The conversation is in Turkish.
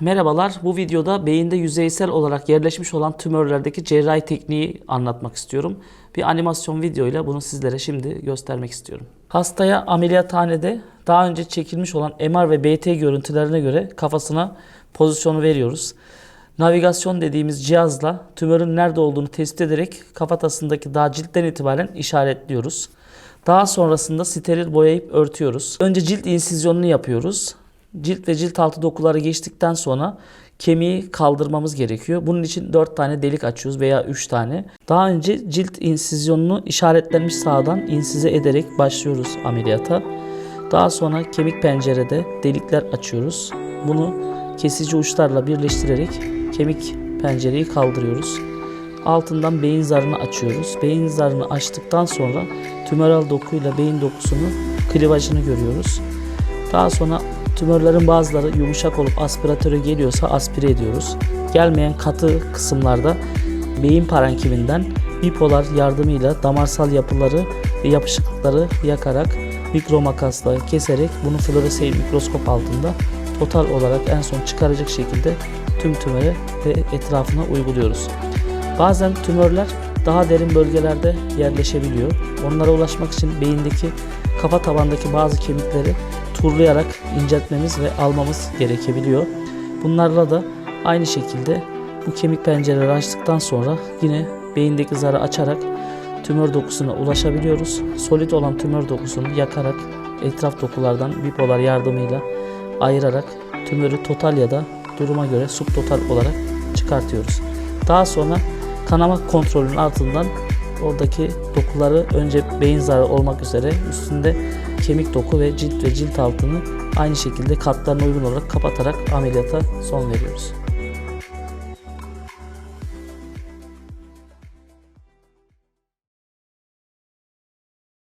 Merhabalar, bu videoda beyinde yüzeysel olarak yerleşmiş olan tümörlerdeki cerrahi tekniği anlatmak istiyorum. Bir animasyon videoyla bunu sizlere şimdi göstermek istiyorum. Hastaya ameliyathanede daha önce çekilmiş olan MR ve BT görüntülerine göre kafasına pozisyonu veriyoruz. Navigasyon dediğimiz cihazla tümörün nerede olduğunu tespit ederek kafatasındaki daha ciltten itibaren işaretliyoruz. Daha sonrasında steril boyayıp örtüyoruz. Önce cilt insizyonunu yapıyoruz. Cilt ve cilt altı dokuları geçtikten sonra kemiği kaldırmamız gerekiyor. Bunun için 4 tane delik açıyoruz veya 3 tane. Daha önce cilt insizyonunu işaretlenmiş sağdan insize ederek başlıyoruz ameliyata. Daha sonra kemik pencerede delikler açıyoruz. Bunu kesici uçlarla birleştirerek kemik pencereyi kaldırıyoruz. Altından beyin zarını açıyoruz. Beyin zarını açtıktan sonra tümöral dokuyla beyin dokusunun klivajını görüyoruz. Daha sonra tümörlerin bazıları yumuşak olup aspiratöre geliyorsa aspire ediyoruz. Gelmeyen katı kısımlarda beyin parenkiminden bipolar yardımıyla damarsal yapıları ve yapışıklıkları yakarak mikro makasla keserek bunu fluorescein mikroskop altında total olarak en son çıkaracak şekilde tüm tümöre ve etrafına uyguluyoruz. Bazen tümörler daha derin bölgelerde yerleşebiliyor. Onlara ulaşmak için beyindeki kafa tabandaki bazı kemikleri turlayarak inceltmemiz ve almamız gerekebiliyor. Bunlarla da aynı şekilde bu kemik pencereleri açtıktan sonra yine beyindeki zarı açarak tümör dokusuna ulaşabiliyoruz. Solit olan tümör dokusunu yakarak etraf dokulardan bipolar yardımıyla ayırarak tümörü total ya da duruma göre subtotal olarak çıkartıyoruz. Daha sonra kanama kontrolünün ardından oradaki dokuları önce beyin zarı olmak üzere üstünde kemik doku ve cilt ve cilt altını aynı şekilde katlarına uygun olarak kapatarak ameliyata son veriyoruz.